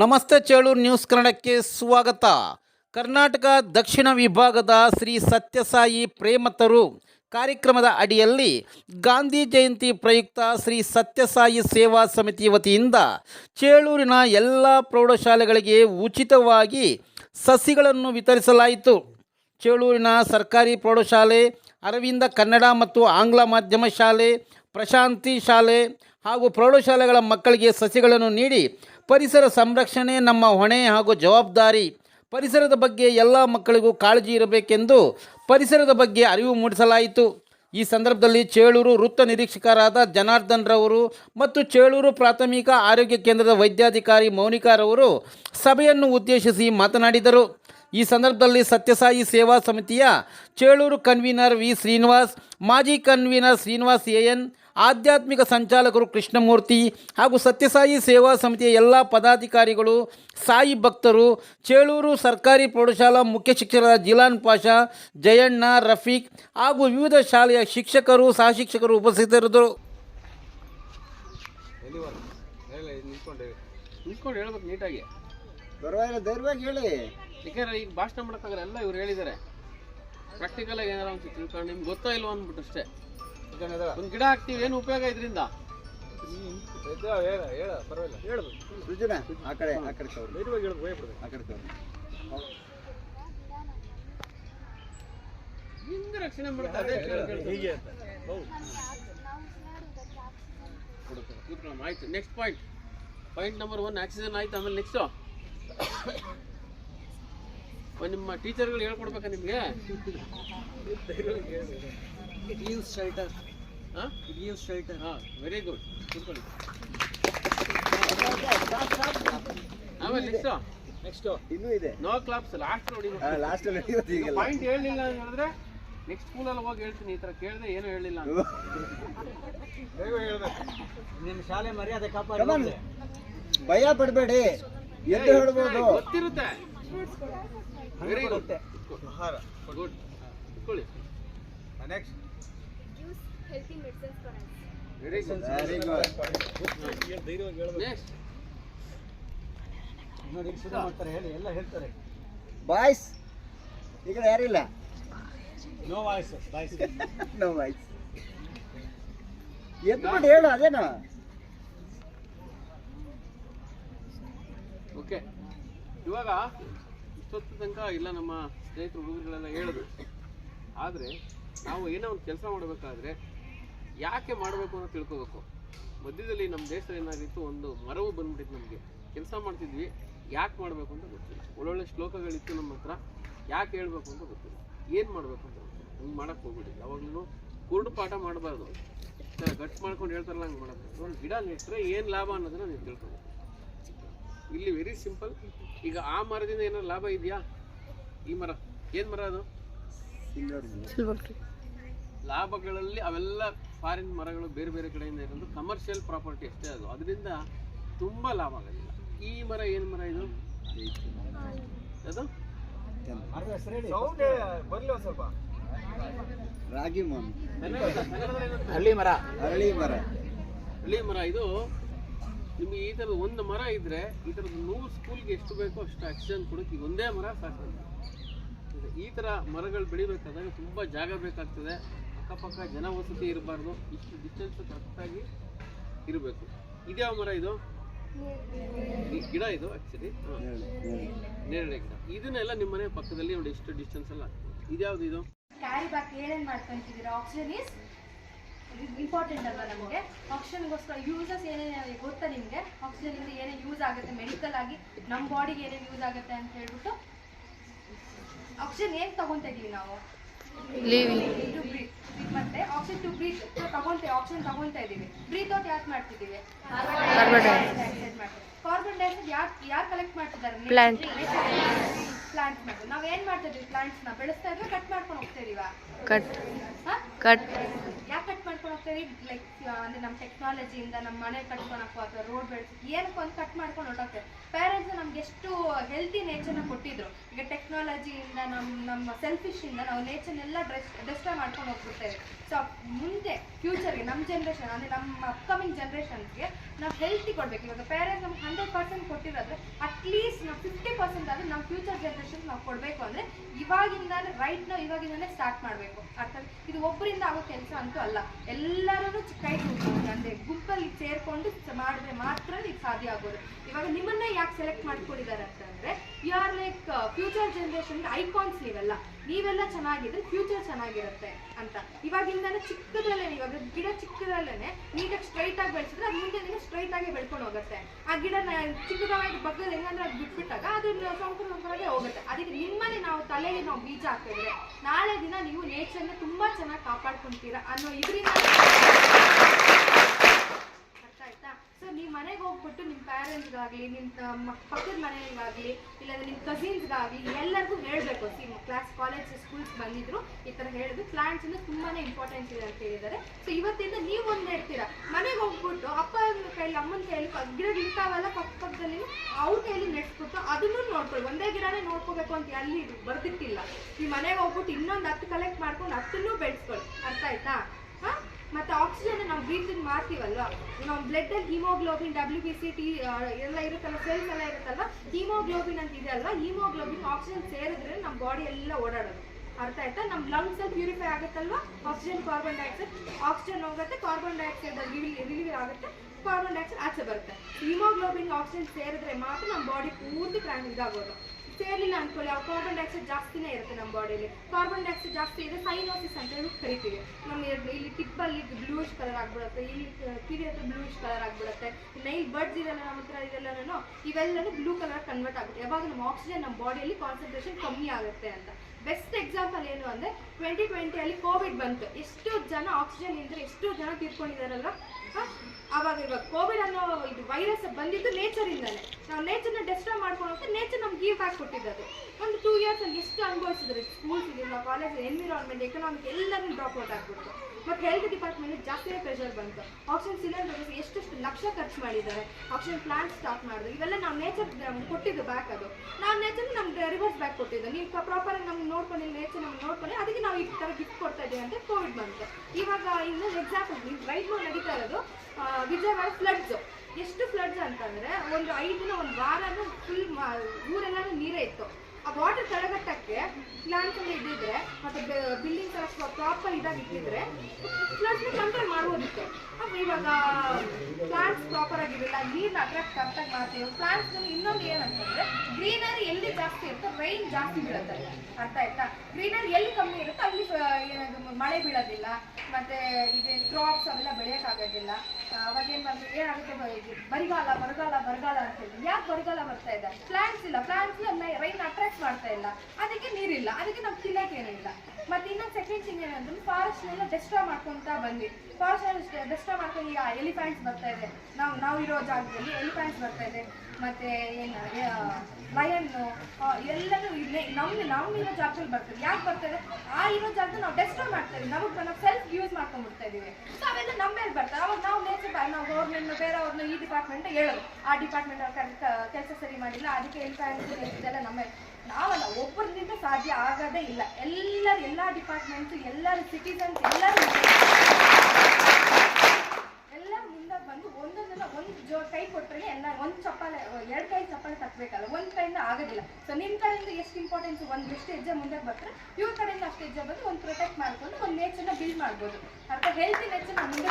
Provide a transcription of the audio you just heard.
ನಮಸ್ತೆ ಚೇಳೂರು ನ್ಯೂಸ್ ಕನ್ನಡಕ್ಕೆ ಸ್ವಾಗತ. ಕರ್ನಾಟಕ ದಕ್ಷಿಣ ವಿಭಾಗದ ಶ್ರೀ ಸತ್ಯಸಾಯಿ ಪ್ರೇಮತರು ಕಾರ್ಯಕ್ರಮದ ಅಡಿಯಲ್ಲಿ ಗಾಂಧಿ ಜಯಂತಿ ಪ್ರಯುಕ್ತ ಶ್ರೀ ಸತ್ಯಸಾಯಿ ಸೇವಾ ಸಮಿತಿ ವತಿಯಿಂದ ಚೇಳೂರಿನ ಎಲ್ಲ ಪ್ರೌಢಶಾಲೆಗಳಿಗೆ ಉಚಿತವಾಗಿ ಸಸಿಗಳನ್ನು ವಿತರಿಸಲಾಯಿತು. ಚೇಳೂರಿನ ಸರ್ಕಾರಿ ಪ್ರೌಢಶಾಲೆ, ಅರವಿಂದ ಕನ್ನಡ ಮತ್ತು ಆಂಗ್ಲ ಮಾಧ್ಯಮ ಶಾಲೆ, ಪ್ರಶಾಂತಿ ಶಾಲೆ ಹಾಗೂ ಪ್ರೌಢಶಾಲೆಗಳ ಮಕ್ಕಳಿಗೆ ಸಸಿಗಳನ್ನು ನೀಡಿ ಪರಿಸರ ಸಂರಕ್ಷಣೆ ನಮ್ಮ ಹೊಣೆ ಹಾಗೂ ಜವಾಬ್ದಾರಿ. ಪರಿಸರದ ಬಗ್ಗೆ ಎಲ್ಲ ಮಕ್ಕಳಿಗೂ ಕಾಳಜಿ ಇರಬೇಕೆಂದು ಪರಿಸರದ ಬಗ್ಗೆ ಅರಿವು ಮೂಡಿಸಲಾಯಿತು. ಈ ಸಂದರ್ಭದಲ್ಲಿ ಚೇಳೂರು ವೃತ್ತ ನಿರೀಕ್ಷಕರಾದ ಜನಾರ್ದನ್ ರವರು ಮತ್ತು ಚೇಳೂರು ಪ್ರಾಥಮಿಕ ಆರೋಗ್ಯ ಕೇಂದ್ರದ ವೈದ್ಯಾಧಿಕಾರಿ ಮೌನಿಕಾರವರು ಸಭೆಯನ್ನು ಉದ್ದೇಶಿಸಿ ಮಾತನಾಡಿದರು. ಈ ಸಂದರ್ಭದಲ್ಲಿ ಸತ್ಯಸಾಯಿ ಸೇವಾ ಸಮಿತಿಯ ಚೇಳೂರು ಕನ್ವೀನರ್ ವಿ ಶ್ರೀನಿವಾಸ್, ಮಾಜಿ ಕನ್ವೀನರ್ ಶ್ರೀನಿವಾಸ್ ಎಎನ್ ಆಧ್ಯಾತ್ಮಿಕ ಸಂಚಾಲಕರು ಕೃಷ್ಣಮೂರ್ತಿ ಹಾಗೂ ಸತ್ಯಸಾಯಿ ಸೇವಾ ಸಮಿತಿಯ ಎಲ್ಲ ಪದಾಧಿಕಾರಿಗಳು ಸಾಯಿ ಭಕ್ತರು ಚೇಳೂರು ಸರ್ಕಾರಿ ಪ್ರೌಢಶಾಲಾ ಮುಖ್ಯ ಶಿಕ್ಷಕರಾದ ಜಿಲಾನ್ ಪಾಷಾ ಜಯಣ್ಣ ರಫೀಕ್ ಹಾಗೂ ವಿವಿಧ ಶಾಲೆಯ ಶಿಕ್ಷಕರು ಸಹ ಶಿಕ್ಷಕರು ಉಪಸ್ಥಿತರಿದ್ದರು. ಹೇಳಿ ನಿಂತ್ಕೊಂಡು ನಿಂತ್ಕೊಂಡು ಹೇಳ್ಬೇಕು ನೀಟಾಗಿ. ಪರವಾಗಿಲ್ಲ ಧೈರ್ಯವಾಗಿ ಹೇಳಿ. ಯಾಕಂದ್ರೆ ಈಗ ಭಾಷಣ ಮಾಡೋಕ್ಕಾಗಲ್ಲ ಎಲ್ಲ ಇವ್ರು ಹೇಳಿದ್ದಾರೆ. ಪ್ರಾಕ್ಟಿಕಲ್ ಆಗಿ ಏನಾರ ಒಂದು ತಿಳ್ಕೊಂಡು ನಿಮ್ಗೆ ಗೊತ್ತಾ ಇಲ್ವ ಅಂದ್ಬಿಟ್ಟು ಅಷ್ಟೇ. ಒಂದು ಗಿಡ ಹಾಕ್ತೀವಿ ಏನು ಉಪಯೋಗ ಇದರಿಂದ? ಸೃಜನ ಆ ಕಡೆ ಆ ಕಡೆ ತಗೊಳ್ಳಿ. ಆ ಕಡೆ ತಗೊಳ್ಳಿ. ಹಿಂಗೆ ರಕ್ಷಣೆ ಮಾಡ್ತಾರೆ ಆಯ್ತು. Next point point number one oxygen ಆಯ್ತು ಆಮೇಲೆ ನೆಕ್ಸ್ಟು ನಿಮ್ಮ ಟೀಚರ್ಗಳು ಹೇಳ್ಕೊಡ್ಬೇಕಾ ನಿಮಗೆ? It gives shelter. ಹಾಂ It gives shelter. ಹಾಂ ವೆರಿ ಗುಡ್ ಕೂತ್ಕೊಳ್ಳಿ ಆಮೇಲೆ ನೆಕ್ಸ್ಟು ಇನ್ನೂ ಇದೆ. ನೋ ಕ್ಲಾಪ್ಸ್ ಲಾಸ್ಟ್ ನೋಡಿ ಲಾಸ್ಟ್ ಪಾಯಿಂಟ್ ಹೇಳಲಿಲ್ಲ ಅಂತ ಹೇಳಿದ್ರೆ ನೆಕ್ಸ್ಟ್ ಸ್ಕೂಲಲ್ಲಿ ಹೋಗಿ ಹೇಳ್ತೀನಿ ಈ ಥರ ಕೇಳಿದೆ ಏನೂ ಹೇಳಿಲ್ಲ ಅಂತ. ನಿಮ್ಮ ಶಾಲೆ ಮರ್ಯಾದೆ. ಕಾಪಾಡಿ ಭಯ ಪಡಬೇಡಿ. ಎದ್ದು ಹೇಳ್ಬೋದು. ಗೊತ್ತಿರುತ್ತೆ. Very good good next healthy medicines for us. Very good very good next ನೋಡಿ ಶುರು ಮಾಡ್ತಾರೆ ಹೇಳಿ ಎಲ್ಲ ಹೇಳ್ತಾರೆ. ಬಾಯ್ಸ್ ಈಗ ಯಾರಿಲ್ಲ no voice boys no boys ಎದ್ಬಿಟ್ಟು ಹೇಳು ಅದೇನೋ? ಓಕೆ ಇವಾಗ ಇಷ್ಟೊತ್ತು ತನಕ ಇಲ್ಲ ನಮ್ಮ ಸ್ನೇಹಿತರು ಹುಡುಗರುಗಳೆಲ್ಲ ಹೇಳಿದ್ರು ಆದರೆ ನಾವು ಏನೋ ಒಂದು ಕೆಲಸ ಮಾಡಬೇಕಾದ್ರೆ ಯಾಕೆ ಮಾಡಬೇಕು ಅಂತ ತಿಳ್ಕೊಬೇಕು? ಮಧ್ಯದಲ್ಲಿ ನಮ್ಮ ದೇಶ ಏನಾಗಿತ್ತು ಒಂದು ಮರವು ಬಂದ್ಬಿಟ್ಟಿತ್ತು ನಮಗೆ. ಕೆಲಸ ಮಾಡ್ತಿದ್ವಿ ಯಾಕೆ ಮಾಡಬೇಕು ಅಂತ ಗೊತ್ತಿಲ್ಲ. ಒಳ್ಳೊಳ್ಳೆ ಶ್ಲೋಕಗಳಿತ್ತು ನಮ್ಮ ಹತ್ರ ಯಾಕೆ ಹೇಳ್ಬೇಕು ಅಂತ ಗೊತ್ತಿಲ್ಲ. ಏನು ಮಾಡಬೇಕು ಅಂತ ಗೊತ್ತಿಲ್ಲ. ಹಂಗೆ ಮಾಡಕ್ಕೆ ಹೋಗ್ಬಿಡಿ ಯಾವಾಗಲೂ ಕುರುಡು ಪಾಠ ಮಾಡಬಾರ್ದು. ಗಟ್ ಮಾಡ್ಕೊಂಡು ಹೇಳ್ತಾರಲ್ಲ ಹಂಗೆ ಮಾಡೋದು ಒಂದು ಗಿಡ ನೆಟ್ಟರೆ ಏನು ಲಾಭ ಅನ್ನೋದನ್ನ ನೀವು ತಿಳ್ಕೊಬೇಕು. ಇಲ್ಲಿ ವೆರಿ ಸಿಂಪಲ್ ಈಗ ಆ ಮರದಿಂದ ಏನಾದ್ರು ಲಾಭ ಇದೆಯಾ? ಈ ಮರ. ಏನು ಮರ ಅದು? ಲಾಭಗಳಲ್ಲಿ ಅವೆಲ್ಲ ಫಾರಿನ್ ಮರಗಳು ಬೇರೆ ಬೇರೆ ಕಡೆಯಿಂದ ಇರೋದು ಕಮರ್ಷಿಯಲ್ ಪ್ರಾಪರ್ಟಿ ಅಷ್ಟೇ ಅದು. ಅದರಿಂದ ತುಂಬ ಲಾಭ ಆಗೋದಿಲ್ಲ. ಈ ಮರ ಏನು ಮರ ಇದು? ಅದು? ಸ್ವಲ್ಪ. ರಾಗಿ? ಹಳ್ಳಿ ಮರ. ಹಳ್ಳಿ ಮರ. ಹಳ್ಳಿ ಮರ ಇದು. ನಿಮಗೆ ಈ ಥರದ ಒಂದು ಮರ ಇದ್ರೆ ಈ ಥರದ ನೂರು ಸ್ಕೂಲ್ಗೆ ಎಷ್ಟು ಬೇಕೋ ಅಷ್ಟು ಆಕ್ಸಿಜನ್ ಕೊಡೋಕೆ ಈಗ ಒಂದೇ ಮರ ಸಾಕು. ಈ ಥರ ಮರಗಳು ಬೆಳಿಬೇಕಾದಾಗ ತುಂಬ ಜಾಗ ಬೇಕಾಗ್ತದೆ. ಅಕ್ಕಪಕ್ಕ ಜನ ವಸತಿ ಇರಬಾರ್ದು, ಇಷ್ಟು ಡಿಸ್ಟೆನ್ಸ್ ಕರೆಕ್ಟಾಗಿ ಇರಬೇಕು. ಇದ್ಯಾವ ಮರ ಇದು? ಗಿಡ ಇದು ಆ್ಯಕ್ಚುಲಿ. ನೇರಳೆ ಗಿಡ. ಇದನ್ನೆಲ್ಲ ನಿಮ್ಮ ಮನೆ ಪಕ್ಕದಲ್ಲಿ ನೋಡಿ ಇಷ್ಟು ಡಿಸ್ಟೆನ್ಸ್ ಎಲ್ಲ ಇದ್ಯಾವ್ದು ಇದು? ಕ್ಯಾರಿ ಬ್ಯಾಗ್ ಏನೇನು ಮಾಡ್ಕೊಂತಿದ್ದೀರಾ? ಆಕ್ಸಿಜನ್ ಇಸ್ ಇಂಪಾರ್ಟೆಂಟ್ ಅಲ್ವಾ ನಮಗೆ? ಆಕ್ಸಿಜನ್ಗೋಸ್ಕರ ಯೂಸಸ್ ಏನೇನು ಗೊತ್ತಾ ನಿಮಗೆ? ಆಕ್ಸಿಜನಿಂದ ಏನೇನು ಯೂಸ್ ಆಗುತ್ತೆ? ಮೆಡಿಕಲ್ ಆಗಿ ನಮ್ಮ ಬಾಡಿಗೆ ಏನೇನು ಯೂಸ್ ಆಗುತ್ತೆ ಅಂತ ಹೇಳ್ಬಿಟ್ಟು ಆಕ್ಸಿಜನ್ ಏನು ತಗೊಂತಿದೀವಿ ನಾವು? Breathe. ಮತ್ತೆ ಆಪ್ಷನ್ ಟು ಬ್ರೀತ್ ತಗೊಂತೇವೆ ಆಕ್ಸಿಜನ್ ತಗೊಂತಾ ಇದೀವಿ ಬ್ರೀತ್ ಔಟ್ ಯಾಕೆ ಮಾಡ್ತಿದ್ದೀವಿ. ಕಾರ್ಬನ್ ಡೈಆಕ್ಸೈಡ್ ಯಾಕೆ ಯಾರು ಕಲೆಕ್ಟ್ ಮಾಡ್ತಿದ್ದಾರೆ? ಪ್ಲಾಂಟ್ ಪ್ಲಾಂಟ್ಸ್ ಮಾಡ್ತಾರೆ ನಾವು ಏನು ಮಾಡ್ತಿದ್ದೀವಿ ಪ್ಲಾಂಟ್ಸ್ನ ಬೆಳೆಸ್ತಾ ಇದ್ರೆ ಕಟ್ ಮಾಡ್ಕೊಂಡು ಹೋಗ್ತಾ ಇದೀವ ಕಟ್ ಕಟ್ ಯಾಕೆ ಇದೀವಿ ಲೈಕ್ ಅಂದರೆ ನಮ್ಮ ಟೆಕ್ನಾಲಜಿಯಿಂದ ನಮ್ಮ ಮನೆ ಕಟ್ಕೊಳಕ್ಕೋ ಅಥವಾ ರೋಡ್ ಬೆಳೆಸಿ ಏನಕ್ಕೂ ಒಂದು ಕಟ್ ಮಾಡ್ಕೊಂಡು ಹೊರಟೋಗ್ತಾರೆ. ಪೇರೆಂಟ್ಸ್ ನಮ್ಗೆ ಎಷ್ಟು ಹೆಲ್ತಿ ನೇಚರ್ನ ಕೊಟ್ಟಿದ್ರು. ಈಗ ಟೆಕ್ನಾಲಜಿಯಿಂದ ನಮ್ಮ ನಮ್ಮ ಸೆಲ್ಫಿಶಿಂದ ನಾವು ನೇಚರ್ನೆಲ್ಲ ಡ್ರೆಸ್ ಡೆಸ್ಟ್ರಾಯ್ ಮಾಡ್ಕೊಂಡು ಹೋಗ್ಬಿಡ್ತೇವೆ ಸೊ ಮುಂದೆ ಫ್ಯೂಚರ್ಗೆ ನಮ್ಮ ಜನ್ರೇಷನ್ ಅಂದರೆ ನಮ್ಮ ಅಪ್ಕಮಿಂಗ್ ಜನ್ರೇಷನ್ಸ್ಗೆ ನಾವು ಹೆಲ್ತಿ ಕೊಡ್ಬೇಕು. ಇವಾಗ ಪೇರೆಂಟ್ಸ್ ನಮ್ಗೆ ಹಂಡ್ರೆಡ್ ಪರ್ಸೆಂಟ್ ಕೊಟ್ಟಿರೋದ್ರೆ ಅಟ್ಲೀಸ್ಟ್ ನಾವು ಫಿಫ್ಟಿ ಪರ್ಸೆಂಟ್ ಆದರೆ ನಮ್ಮ ಫ್ಯೂಚರ್ ಜನ್ರೇಷನ್ ನಾವು ಕೊಡಬೇಕು ಅಂದರೆ ಇವಾಗಿಂದಾನೆ ರೈಟ್ ನಾವು ಇವಾಗಿಂದಾನೆ ಸ್ಟಾರ್ಟ್ ಮಾಡಬೇಕು. ಅರ್ಥ ಇದು ಒಬ್ಬರಿಂದ ಆಗೋ ಕೆಲಸ ಅಂತೂ ಅಲ್ಲ. ಎಲ್ಲರೂ ಕೈ ಅಂದರೆ ಗುಂಪಲ್ಲಿ ಸೇರಿಕೊಂಡು ಮಾಡಿದ್ರೆ ಮಾತ್ರ ಇದು ಸಾಧ್ಯ ಆಗೋದು. ಇವಾಗ ನಿಮ್ಮನ್ನ ಯಾಕೆ ಸೆಲೆಕ್ಟ್ ಮಾಡ್ಕೊಂಡಿದ್ದಾರೆ ಅಂತಂದ್ರೆ ಯು ಆರ್ ಲೈಕ್ ಫ್ಯೂಚರ್ ಜನ್ರೇಷನ್ಗೆ ಐಕಾನ್ಸ್ ನೀವೆಲ್ಲ. ನೀವೆಲ್ಲ ಚೆನ್ನಾಗಿದ್ರೆ ಫ್ಯೂಚರ್ ಚೆನ್ನಾಗಿರುತ್ತೆ ಅಂತ. ಇವಾಗಿಂದಾನೆ ಚಿಕ್ಕದ್ರಲ್ಲೇ ಇವಾಗ ಗಿಡ ಚಿಕ್ಕದ್ರಲ್ಲೇ ನೀಟಾಗಿ ಸ್ಟ್ರೈಟ್ ಆಗಿ ಬೆಳೆಸಿದ್ರೆ ಅದು ಮುಂದೆ ದಿನ ಸ್ಟ್ರೈಟ್ ಆಗಿ ಬೆಳ್ಕೊಂಡು ಹೋಗುತ್ತೆ. ಆ ಗಿಡನ ಚಿಕ್ಕದಾಗಿ ಬಗ್ಗದ ಹೆಂಗಂದ್ರೆ ಅದು ಬಿಟ್ಬಿಟ್ಟಾಗ ಅದು ಸಂಕುರ ಸಂಕುರಾಗೆ ಹೋಗುತ್ತೆ. ಅದಕ್ಕೆ ನಿಮ್ಮಲ್ಲಿ ನಾವು ತಲೆಗೆ ನಾವು ಬೀಜ ಹಾಕಿದ್ರೆ ನಾಳೆ ದಿನ ನೀವು ನೇಚರ್ನ ತುಂಬಾ ಚೆನ್ನಾಗಿ ಕಾಪಾಡ್ಕೊಂತೀರಾ ಅನ್ನೋ ಇದರಿಂದ ಅರ್ಥ ಆಯ್ತಾ ಸೊ ನೀವು ಹೋಗ್ಬಿಟ್ಟು ನಿಮ್ಮ ಪ್ಯಾರೆಂಟ್ಸ್ಗಾಗಲಿ ನಿಮ್ಮ ಪಕ್ಕದ ಮನೆಗಾಗಲಿ ಇಲ್ಲಾಂದ್ರೆ ನಿಮ್ಮ ಕಸಿನ್ಸ್ಗಾಗಲಿ ಎಲ್ಲರಿಗೂ ಹೇಳಬೇಕು. ಸಿ ಕ್ಲಾಸ್ ಕಾಲೇಜ್ ಸ್ಕೂಲ್ಸ್ ಬಂದಿದ್ರು, ಈ ಥರ ಹೇಳಿದ್ರು ಪ್ಲಾಂಟ್ಸಿಂದ ತುಂಬಾ ಇಂಪಾರ್ಟೆನ್ಸ್ ಇದೆ ಅಂತ ಹೇಳಿದ್ದಾರೆ. ಸೊ ಇವತ್ತಿಂದ ನೀವು ಒಂದು ಇರ್ತೀರಾ. ಮನೆಗೆ ಹೋಗ್ಬಿಟ್ಟು ಅಪ್ಪ ಕೈಲಿ, ಅಮ್ಮನ ಕೈಲಿ ಗಿಡ ಇರ್ತಾವಲ್ಲ ಪಕ್ಕ ಪಕ್ಕದಲ್ಲಿ ಅವ್ರ ಕೈಲಿ ನೆಡ್ಸ್ಬಿಟ್ಟು ಅದನ್ನು ನೋಡ್ಕೊಳ್ಳಿ. ಒಂದೇ ಗಿಡನೇ ನೋಡ್ಕೋಬೇಕು ಅಂತ ಅಲ್ಲಿ ಬರ್ದಿಟ್ಟಿಲ್ಲ. ನೀವು ಮನೆಗೆ ಹೋಗ್ಬಿಟ್ಟು ಇನ್ನೊಂದು ಹತ್ತು ಕಲೆಕ್ಟ್ ಮಾಡ್ಕೊಂಡು ಹತ್ತನ್ನೂ ಬೆಳೆಸ್ಕೊಳ್ಳಿ. ಅರ್ಥ ಆಯ್ತಾ? ಮತ್ತೆ ಆಕ್ಸಿಜನ್ ನಾವು ಬ್ರೀತಿಂಗ್ ಮಾಡ್ತೀವಲ್ವಾ? ನಾವು ಬ್ಲಡ್ ಅಲ್ಲಿ haemoglobin W B C T ಎಲ್ಲ ಇರುತ್ತಲ್ಲ ಸೆಲ್ಸ್ ಎಲ್ಲ ಇರುತ್ತಲ್ಲ ಹಿಮೋಗ್ಲೋಬಿನ್ ಅಂತ ಇದೆ ಅಲ್ವಾ? ಹಿಮೋಗ್ಲೋಬಿನ್ ಆಕ್ಸಿಜನ್ ಸೇರಿದ್ರೆ ನಮ್ಮ ಬಾಡಿ ಎಲ್ಲ ಓಡಾಡೋದು. ಅರ್ಥ ಆಯ್ತಾ? ನಮ್ಮ ಲಂಗ್ಸ್ ಅಲ್ಲಿ ಪ್ಯೂರಿಫೈ ಆಗುತ್ತಲ್ವಾ? ಆಕ್ಸಿಜನ್ ಕಾರ್ಬನ್ ಡೈಆಕ್ಸೈಡ್ ಆಕ್ಸಿಜನ್ ಹೋಗುತ್ತೆ ಕಾರ್ಬನ್ ಡೈಆಕ್ಸೈಡ್ ರಿಲೀವ್ ಆಗುತ್ತೆ ಕಾರ್ಬನ್ ಡೈಆಕ್ಸೈಡ್ ಆಚೆ ಬರುತ್ತೆ. ಹಿಮೋಗ್ಲೋಬಿನ್ ಆಕ್ಸಿಜನ್ ಸೇರಿದ್ರೆ ಮಾತ್ರ ನಮ್ಮ ಬಾಡಿ ಪೂರ್ತಿ ಪ್ರಾಣ ಇದಾಗೋದು. ಸೇರ್ಲಿಲ್ಲ ಅನ್ಕೊಳ್ಳಿ ಆ ಕಾರ್ಬನ್ ಡೈಆಕ್ಸೈಡ್ ಜಾಸ್ತಿನೇ ಇರುತ್ತೆ ನಮ್ಮ ಬಾಡಿಲಿ ಕಾರ್ಬನ್ ಡೈಆಕ್ಸೈಡ್ ಜಾಸ್ತಿ ಇದೆ ಸೈನೋಸಿಸ್ ಅಂತ ಹೇಳಿ ಕರಿತೀವಿ ನಮ್ಮ ಇಲ್ಲಿ ಟಿಪ್ಪಲ್ಲಿ ಬ್ಲೂಯಿಶ್ ಕಲರ್ ಆಗ್ಬಿಡುತ್ತೆ ಇಲ್ಲಿ ಕಿವಿ ಹತ್ರ ಬ್ಲೂಯಿಶ್ ಕಲರ್ ಆಗ್ಬಿಡುತ್ತೆ ನೈಲ್ ಬರ್ಡ್ಸ್ ಇದೆಲ್ಲ ನಮ್ಮ ಹತ್ರ ಇದೆಲ್ಲನೂ ಇವೆಲ್ಲನೂ ಬ್ಲೂ ಕಲರ್ ಕನ್ವರ್ಟ್ ಆಗುತ್ತೆ ಯಾವಾಗ ನಮ್ಮ ಆಕ್ಸಿಜನ್ ನಮ್ಮ ಬಾಡಿಯಲ್ಲಿ ಕಾನ್ಸಂಟ್ರೇಷನ್ ಕಮ್ಮಿ ಆಗುತ್ತೆ ಅಂತ ಬೆಸ್ಟ್ ಎಕ್ಸಾಂಪಲ್ ಏನು ಅಂದರೆ ಟ್ವೆಂಟಿ ಟ್ವೆಂಟಿಯಲ್ಲಿ ಕೋವಿಡ್ ಬಂತು ಎಷ್ಟು ಜನ ಆಕ್ಸಿಜನ್ ಇದ್ದರೆ ಎಷ್ಟು ಜನ ತೀರ್ಕೊಂಡಿದ್ದಾರಲ್ವ ಹ? ಅವಾಗ ಇವಾಗ ಕೋವಿಡ್ ಅನ್ನೋ ಇದು ವೈರಸ್ ಬಂದಿದ್ದು ನೇಚರಿಂದಾನೆ ನಾವು ನೇಚರ್ನ ಡೆಸ್ಟ್ರಾಯ್ ಮಾಡ್ಕೊಂಡು ಹೋಗ್ತಾ ನೇಚರ್ ನಮ್ಗೆ ಗೀವ್ ಬ್ಯಾಕ್ ಕೊಟ್ಟಿದ್ದದು. ಒಂದು ಟೂ ಇಯರ್ಸ್ ಅಲ್ಲಿ ಎಷ್ಟು ಅನುಭವಿಸಿದ್ರೆ ಸ್ಕೂಲ್ಸ್ ಇದೆಲ್ಲ ಕಾಲೇಜ್ ಎನ್ವಿರಾನ್ಮೆಂಟ್ ಎಕನಾಮಿಕ್ ಎಲ್ಲರೂ ಡ್ರಾಪ್ ಔಟ್ ಆಗ್ಬಿಡ್ತು. ಮತ್ತು ಹೆಲ್ತ್ ಡಿಪಾರ್ಟ್ಮೆಂಟ್ ಜಾಸ್ತಿ ಪ್ರೆಷರ್ ಬಂತು. ಆಕ್ಸಿಜನ್ ಸಿಲಿಂಡರ್ ಎಷ್ಟೆಷ್ಟು ಲಕ್ಷ ಖರ್ಚು ಮಾಡಿದ್ದಾರೆ. ಆಕ್ಸಿಜನ್ ಪ್ಲಾಂಟ್ ಸ್ಟಾರ್ಟ್ ಮಾಡಿದ್ರು. ಇವೆಲ್ಲ ನಾವು ನೇಚರ್ ಕೊಟ್ಟಿದ್ದು ಬ್ಯಾಕ್ ಅದು. ನಾವು ನೇಚರ್ ನಮ್ಗೆ ರಿವರ್ಸ್ ಬ್ಯಾಕ್ ಕೊಟ್ಟಿದ್ದು. ನೀವು ಪ್ರಾಪರ್ ನಮ್ಗೆ ನೋಡ್ಕೊಂಡು ನೇಚರ್ ನಮ್ಗೆ ನೋಡ್ಕೊಂಡು, ಅದಕ್ಕೆ ನಾವು ಈ ಥರ ಗಿಫ್ಟ್ ಕೊಡ್ತಾ ಇದ್ದೀವಿ ಅಂತ ಕೋವಿಡ್ ಬಂತು. ಇವಾಗ ಇನ್ನು ಎಕ್ಸಾಂಪಲ್ ನೀವು ರೈಟ್ ನಡೀತಾ ಇರೋದು ವಿಜಯವಾಡ ಫ್ಲಡ್ಸ್ ಎಷ್ಟು ಫ್ಲಡ್ಸ್ ಅಂತಂದ್ರೆ ಒಂದು ಐದು ದಿನ, ಒಂದು ವಾರನೂ ಫುಲ್ ಊರೆಲ್ಲಾನು ನೀರೇ ಇತ್ತು. ಆ ವಾಟರ್ ತಡೆಗಟ್ಟಕ್ಕೆ ಪ್ಲಾಂಟ್ ಎಲ್ಲ ಇದ್ದಿದ್ರೆ ಮತ್ತೆ ಬಿಲ್ಡಿಂಗ್ಸ್ ಪ್ರಾಪರ್ ಇದಾಗಿ ಇಟ್ಟಿದ್ರೆ ಫ್ಲಡ್ಸ್ನ ಕಂಟ್ರೋಲ್ ಇವಾಗ ಪ್ಲಾಂಟ್ಸ್ ಪ್ರಾಪರ್ ಆಗಿರಲಿಲ್ಲ ನೀರ್ನ ಅಟ್ರಾಕ್ಟ್ ಕರೆಕ್ಟಾಗಿ ಮಾಡ್ತೀವಿ ಪ್ಲಾಂಟ್ಸ್ ಇನ್ನೊಂದು ಏನಂತಂದ್ರೆ ಗ್ರೀನರಿ ಎಲ್ಲಿ ಜಾಸ್ತಿ ಇರುತ್ತೋ ರೈನ್ ಜಾಸ್ತಿ ಬೀಳುತ್ತೆ ಅರ್ಥ ಆಯ್ತಾ? ಗ್ರೀನರಿ ಎಲ್ಲಿ ಕಮ್ಮಿ ಇರುತ್ತೋ, ಅಲ್ಲಿ ಏನದು, ಮಳೆ ಬೀಳೋದಿಲ್ಲ. ಮತ್ತೆ ಇದೆ ಕ್ರಾಪ್ಸ್ ಅವೆಲ್ಲ ಬೆಳೆಯೋಕ್ಕಾಗೋದಿಲ್ಲ ಅವಾಗ ಏನು ಏನಾಗುತ್ತೆ ಬರಿಗಾಲ, ಬರಗಾಲ ಬರಗಾಲ ಅಂತ ಹೇಳಿ. ಯಾಕೆ ಬರಗಾಲ ಬರ್ತಾ ಇದೆ? ಪ್ಲಾಂಟ್ಸ್ ಇಲ್ಲ. ಪ್ಲಾಂಟ್ಸ್ ರೈನ್ ಅಟ್ರಾಕ್ಟ್ ಮಾಡ್ತಾ ಇಲ್ಲ. ಅದಕ್ಕೆ ನೀರಿಲ್ಲ. ಅದಕ್ಕೆ ನಾವು ತಿನ್ನಕ್ಕೆ ಏನಿಲ್ಲ. ಮತ್ತೆ ಇನ್ನೊಂದು ಸೆಕೆಂಡ್ ಥಿಂಗ್ ಏನಂದ್ರೆ ಫಾರೆಸ್ಟ್ ಎಲ್ಲ ಡೆಸ್ಟ್ರಾ ಮಾಡ್ಕೊಂತ ಬಂದ್ವಿ. ಫಾರೆಸ್ಟ್ ಡೆಸ್ಟ್ರಾಯ್ ಮಾಡ್ಕೊಂಡು ಈಗ ಎಲಿಫ್ಯಾಂಟ್ಸ್ ಬರ್ತಾ ಇದೆ. ನಾವು ನಾವು ಇರೋ ಜಾಗದಲ್ಲಿ ಎಲಿಫ್ಯಾಂಟ್ಸ್ ಬರ್ತಾ ಇದೆ. ಮತ್ತೆ ಏನು ಲಯನ್ನು ಎಲ್ಲನೂ ಇಲ್ಲೇ. ನಮ್ಮ ನಮ್ಮ ಇರೋ ಜಾಗದಲ್ಲಿ ಬರ್ತದೆ ಯಾಕೆ ಬರ್ತದೆ ಆ ಇರೋ ಜಾಗದಲ್ಲಿ ನಾವು ಡೆಸ್ಟ್ರಾಯ್ ಮಾಡ್ತಾ ಇದೀವಿ ನಮಗೆ ನಾವು ಸೆಲ್ಫ್ ಯೂಸ್ ಮಾಡ್ಕೊಂಡ್ಬಿಡ್ತಾ ಇದೀವಿ ಸೊ ಅವೆಲ್ಲ ನಮ್ಮ ಮೇಲೆ ಬರ್ತಾರೆ. ಅವಾಗ ನಾವು ನೇಚರ್ ನಾವು ಗೌರ್ಮೆಂಟ್ ಬೇರೆಯವ್ರನ್ನ ಈ ಡಿಪಾರ್ಟ್ಮೆಂಟ್ ಹೇಳೋದು. ಆ ಡಿಪಾರ್ಟ್ಮೆಂಟ್ ಕೆಲಸ ಸರಿ ಮಾಡಿಲ್ಲ. ಅದಕ್ಕೆ ಎಲಿಫೆಂಟ್ಸ್ ಇದೆಲ್ಲ ನಮ್ಮ ನಾವಲ್ಲ, ಒಬ್ಬರಿಂದ ಸಾಧ್ಯ ಆಗೋದೇ ಇಲ್ಲ. ಎಲ್ಲರೂ, ಎಲ್ಲ ಡಿಪಾರ್ಟ್ಮೆಂಟ್ಸ್ ಎಲ್ಲರೂ ಸಿಟಿಸನ್ಸ್ ಎಲ್ಲರೂ ಎಲ್ಲ ಮುಂದೆ ಬಂದು ಒಂದೊಂದನ್ನ ಒಂದು ಜೋ ಕೈ ಕೊಟ್ಟರೆ ಎಲ್ಲ ಒಂದು ಚಪ್ಪಾಳೆ, ಎರಡು ಕೈ ಚಪ್ಪಾಳೆ ತಕ್ಕಬೇಕಲ್ಲ ಒಂದು ಕೈಯಿಂದ ಆಗೋದಿಲ್ಲ. ಸೊ ನಿಮ್ಮ ಕಡೆಯಿಂದ ಎಷ್ಟು ಇಂಪಾರ್ಟೆನ್ಸ್ ಒಂದು, ಎಷ್ಟು ಹೆಜ್ಜೆ ಮುಂದೆ ಬರ್ತಾರೆ, ಇವ್ರ ಕಡೆಯಿಂದ ಅಷ್ಟು ಹೆಜ್ಜೆ ಬಂದು ಒಂದು ಪ್ರೊಟೆಕ್ಟ್ ಮಾಡ್ಕೊಂಡು ಒಂದು ನೇಚರ್ನ ಬಿಲ್ಡ್ ಮಾಡ್ಬೋದು. ಅರ್ಥ? ಹೆಲ್ತಿ ನೇಚರ್ನ ಮುಂದೆ